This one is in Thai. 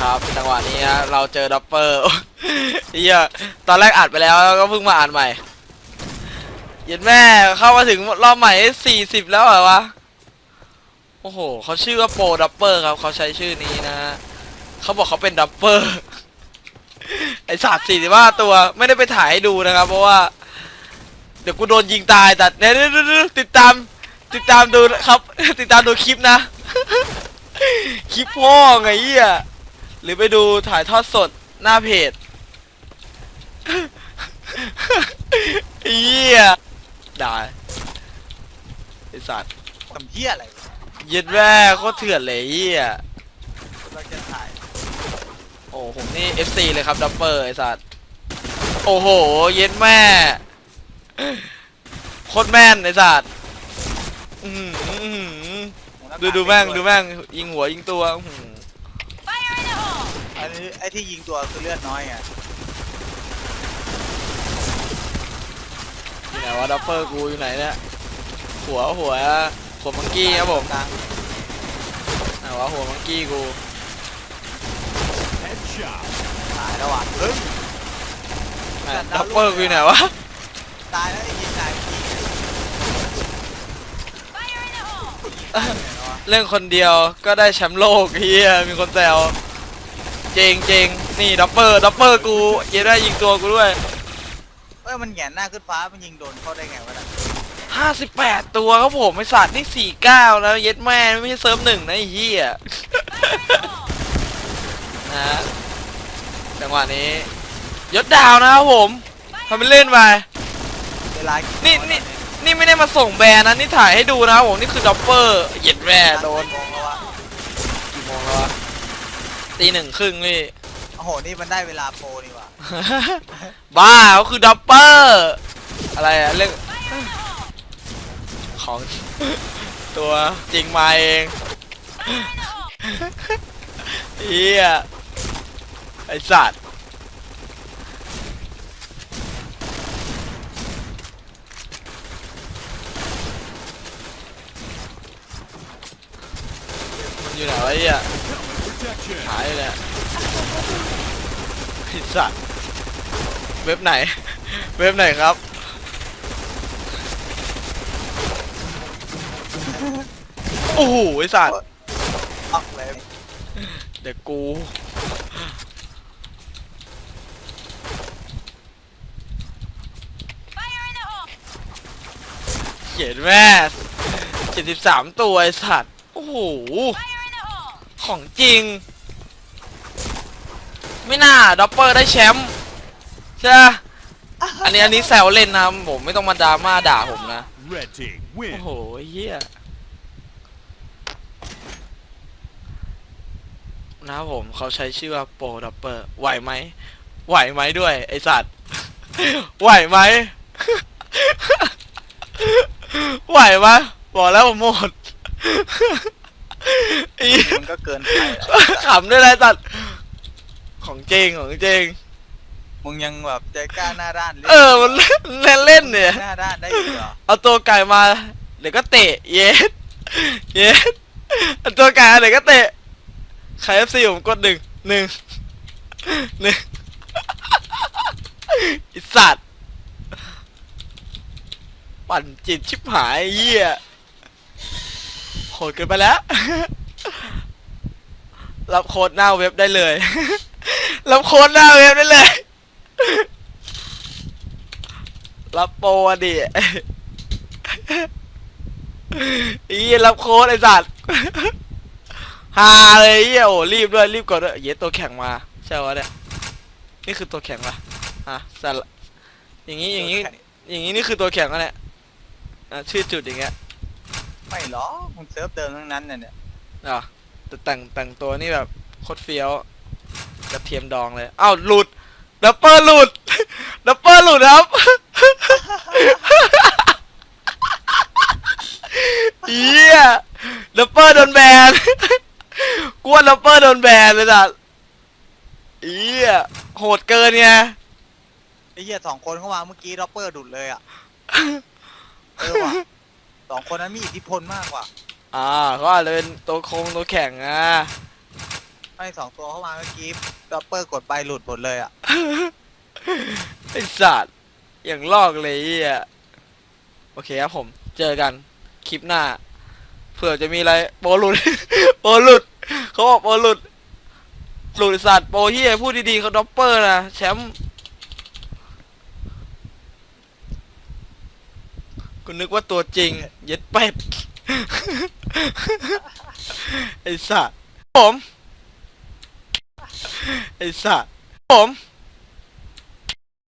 นะครับจังหวะนี้ฮะเราเจอดับเปอร์เฮียตอนแรกอัดไปแล้วแล้วก็เพิ่งมาอ่านใหม่เย็นแม่เข้ามาถึงรอบใหม่สี่สิบแล้วเหรอวะโอ้โหเขาชื่อว่าโปรดับเปอร์ครับเขาใช้ชื่อนี้นะฮะเขาบอกเขาเป็นดับเปอร์ไอสัตว์สี่สิบห้าตัวไม่ได้ไปถ่ายให้ดูนะครับ เพราะว่า เดี๋ยวกูโดนยิงตายแต่เนี่ยติดตาม ติดตามดูนะครับ ติดตามดูคลิปนะ คลิปพ่อไงเหี้ย หรือไปดูถ่ายทอดสดหน้าเพจเหี้ยด่าไอสัตว์ทำเหี้ยอะไรวะเย็ดแม่โคตรเถื่อนเลยเหี้ยเราจะถ่าย โอ้ผมนี่ FC เลยครับดับเบิลไอสัตว์โอ้โห เย็ดแม่โคตรแม่นไอสัตว์อื้อหืออื้อหือดูดูแม่งดูแม่งยิงหัวยิงตัวอื้อหื ออันนี้ไอ้ที่ยิงตัวคือเลือดน้อยไงอยู่ไหนวะดับเบิลกูอยู่ไหนเนี่ยหัวหัวหัวมังกี้ครับผมกลางไหนวะหัวมังกี้กูตายแล้วว่ะเฮ้ยไหนดับเบิลกูอยู่ไหนวะตายแล้วไอ้ยิงตายยิงเล่นคนเดียวก็ได้แชมป์โลกเฮียมีคนแซว เจงเจงนี่ดับเบิลดับเบิลกูเย็ดได้ยิงตัวกูด้วยเอ้ยมันแหงนหน้าขึ้นฟ้ามันยิงโดนเข้าได้ไงวะน่ะ58ตัวครับผมไอสัตว์นี่49แล้วเย็ดแม่ไม่ใช่เซิร์ฟหนึ่งนะไอ้เหี้ยนะฮะจังหวะนี้ยศดาวนะครับผมทำเป็นเล่นไป เวลานี่นี่นี่ไม่ได้มาส่งแบรนด์นะนี่ถ่ายให้ดูนะครับผมนี่คือดับเบิลเย็ดแม่โดนโดนแล้ววะกี่โมงแล้ววะ ตีหนึ่งครึ่งนี่ โอ้โห นี่มันได้เวลาโปรนี่ว่ะบ้าเขาคือดับเบิลอะไรอะเรื่องของ ตัวจริงมาเองเฮียไอสัตว์มันอยู่ไหนวะไอ้เฮีย หายเลยอะไอสัตว์เว็บไหน เว็บไหนครับ โอ้โหไอสัตว์ออกเลยเดี๋ยวกู เขียนแม่เจ็ดสิบสามตัวไอสัตว์ โอ้โห ของจริง ไม่น่าด็อปเปอร์ได้แชมป์ใช่อันนี้อันนี้แซวเล่นนะผมไม่ต้องมาดราม่าด่าผมนะ Red team โอ้โหเฮียนะครับผมเขาใช้ชื่อว่าโปรดับเปอร์ไหวไหมไหวไหมด้วย ไอสัตว์ ไหวไหม ไหวไหมบอกแล้วผมหมด อีมันก็เกินไปแล้วขำด้วยนะไอ้สัตว์ของจริงของจริงมึงยังแบบใจกล้าหน้าด้านล่นเออมันเล่นเล่นเล่นเนี่ย หน้าด้านได้อีกเหรอเอาตัวไก่มาเดี๋ยวก็เตะ เย็ดเย็ดเอาตัวไก่มาเดี๋ยวก็เตะใครเอฟซีผมกดหนึ่งหนึ่งหนึ่งไอสัตว์ ปั่นจิตชิบหายไอ้เหี้ยโห ดเกินไปแล้ว รับโค้ดหน้าเว็บได้เลย รับโค้ดหน้าเว็บได้เลย รับโปรอะดิอีรับโค้ดไอ้สัตว์ฮาเลยเยโอ้รีบด้วยรีบกดด้วยเย้ตัวแข่งมาใช่วะเนี่ยนี่คือตัวแข่งปะอะสละอย่างนี้อย่างนี้อย่างนี้นี่คือตัวแข่งแล้วเนี่ยอะชื่อจุดอย่างเงี้ย ไม่หรอกมึงเซิร์ฟเดิมทั้งนั้นน่ะเนี่ยอะแต่แต่งแต่งตัวนี่แบบโคตรเฟี้ยวกระเทียมดองเลยอ้าวหลุดดับเบิลหลุดดับเบิลหลุดครับเฮียดับเบิลโดนแบนกวนดับเบิลโดนแบนเลยจ้ะเฮียโหดเกินไงไอ้เหี้ยสองคนเข้ามาเมื่อกี้ด็อปเปอร์ดุดเลยอะเออว่ะ สองคนนั้นมีอิทธิพลมากกว่าอ่าเขาอาจจะเป็นตัวโคงตัวแข่งอะไม่สองตัวเข้ามาเมื่อกี้ด็อปเปอร์กดไปหลุดหมดเลยอะไอสัตว์อย่างลอกเลยไอะโอเคครับผมเจอกันคลิปหน้า เผื่อจะมีอะไรโปรหลุด โปรหลุดเขาบอกโปรหลุดหลุดสัตว์โปรเฮียพูดดีๆเขาด็อปเปอร์นะแชมป์ุณนึกว่าตัวจริง เย็ดเป็ด ไอ้สัตว์ผม ไอ้สัตว์ผม